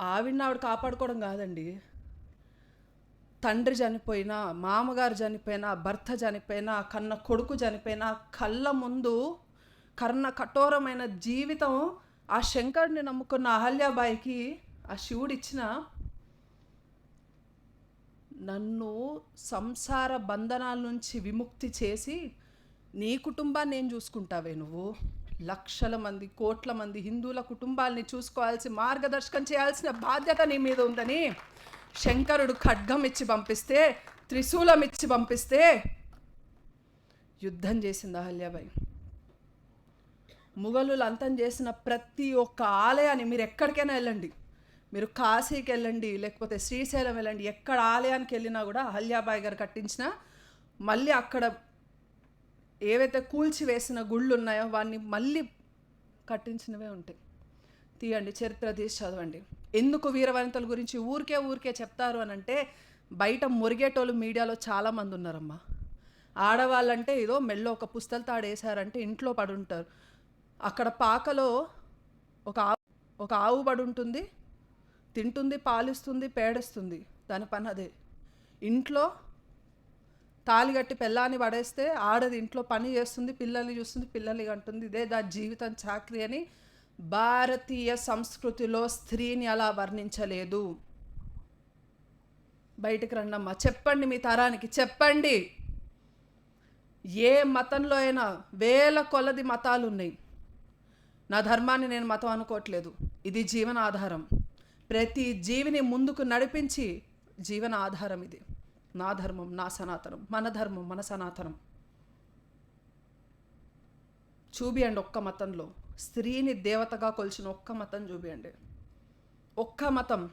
ఆవిడని ఆవిడ కాపాడుకోవడం కాదండి. తండ్రి చనిపోయినా మామగారు చనిపోయినా భర్త చనిపోయినా కన్న కొడుకు చనిపోయినా కళ్ళ ముందు కర్ణ కఠోరమైన జీవితం ఆ శంకరుని నమ్ముకున్న అహల్యాబాయికి ఆ శివుడు ఇచ్చిన. నన్ను సంసార బంధనాల నుంచి విముక్తి చేసి నీ కుటుంబాన్ని నేను చూసుకుంటావే నువ్వు? లక్షల మంది కోట్ల మంది హిందువుల కుటుంబాల్ని చూసుకోవాల్సి మార్గదర్శకం చేయాల్సిన బాధ్యత నీ మీద ఉందని శంకరుడు ఖడ్గం ఇచ్చి పంపిస్తే త్రిశూలం ఇచ్చి పంపిస్తే యుద్ధం చేసింది అహల్యాబాయి. ముఘలులు అంతం చేసిన ప్రతి ఒక్క ఆలయాన్ని మీరు ఎక్కడికైనా వెళ్ళండి. మీరు కాశీకి వెళ్ళండి లేకపోతే శ్రీశైలం వెళ్ళండి. ఎక్కడ ఆలయానికి వెళ్ళినా కూడా అహల్యాబాయి గారు కట్టించిన మళ్ళీ అక్కడ ఏవైతే కూల్చి వేసిన గుళ్ళు ఉన్నాయో వాన్ని మళ్ళీ కట్టించినవే ఉంటాయి. తీయండి చరిత్ర తీసి చదవండి. ఎందుకు వీరవనితల గురించి ఊరికే ఊరికే చెప్తారు అని అంటే బయట మురిగేటోళ్ళు మీడియాలో చాలామంది ఉన్నారమ్మా. ఆడవాళ్ళంటే ఏదో మెల్లో ఒక పుస్తల తాడేశారంటే ఇంట్లో పడుంటారు. అక్కడ పాకలో ఒక ఆవు ఒక ఆవు పడి ఉంటుంది తింటుంది పాలిస్తుంది పేడస్తుంది. దాని పని అదే. ఇంట్లో తాళి కట్టి పెళ్ళాన్ని పడేస్తే ఆడది ఇంట్లో పని చేస్తుంది పిల్లల్ని చూస్తుంది పిల్లల్ని అంటుంది ఇదే దాని జీవితం చాకరీ అని భారతీయ సంస్కృతిలో స్త్రీని అలా వర్ణించలేదు. బయటికి రండమ్మా. చెప్పండి మీ తరానికి చెప్పండి. ఏ మతంలో అయినా వేల కొలది మతాలు ఉన్నాయి నా ధర్మాన్ని నేను మతం అనుకోవట్లేదు. ఇది జీవన ఆధారం ప్రతి జీవిని ముందుకు నడిపించి జీవన ఆధారం ఇది. నా ధర్మం నా సనాతనం మన ధర్మం మన సనాతనం. చూపియండి ఒక్క మతంలో. స్త్రీని దేవతగా కొలిచిన ఒక్క మతం చూపియండి. ఒక్క మతం.